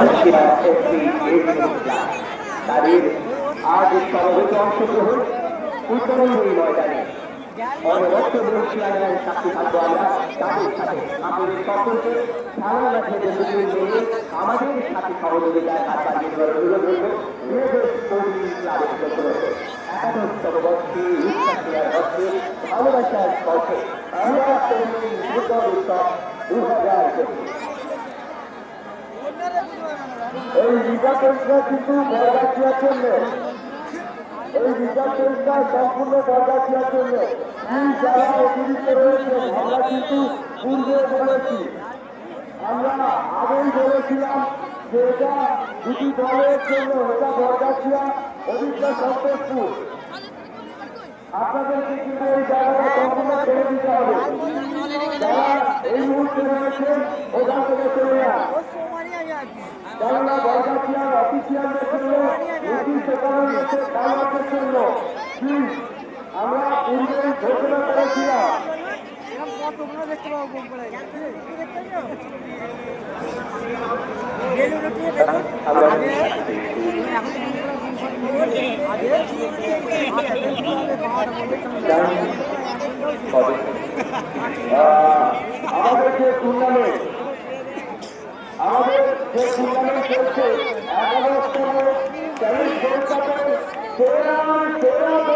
SP ইসলাম তাদের আজ সমাবেশে অংশগ্রহণ এই ময়দানে অনবত্য বংশীয়ানের সাক্ষী থাকব আমরা তাদের সাথে আমাদের সকলকে খেলা মাঠে নিয়ে সাথে ভালোবাসার উৎসব দু হাজার এই নির্বাচনটা কিন্তু বরগাছিয়ার জন্য এই নির্বাচনটা সম্পূর্ণ বরগাছিয়ার জন্য কি যারা অতিরিক্ত রয়েছে, আমরা কিন্তু পূর্বে বলেছি। আমরা আগেই বলেছিলাম যে এটা দুটি দলের জন্য এটা বরগাছিয়া সন্তোষপুর আপনাদেরকে কিন্তু এই জায়গাটা সম্পূর্ণ ছেড়ে দিতে হবে। কেননা বরগাছিয়ার অফিসিয়ালদের জন্য নোটিশ দেখানো হয়েছে কাগজের জন্য আমরা পূর্বেই ঘোষণা করেছিলাম কতগুলো আমাদের যে টুর্নামেন্ট আমাদের যে টুর্নামেন্ট চলছে এগারো চ্যালেঞ্জ কলকাতার সেরা মানে সেরা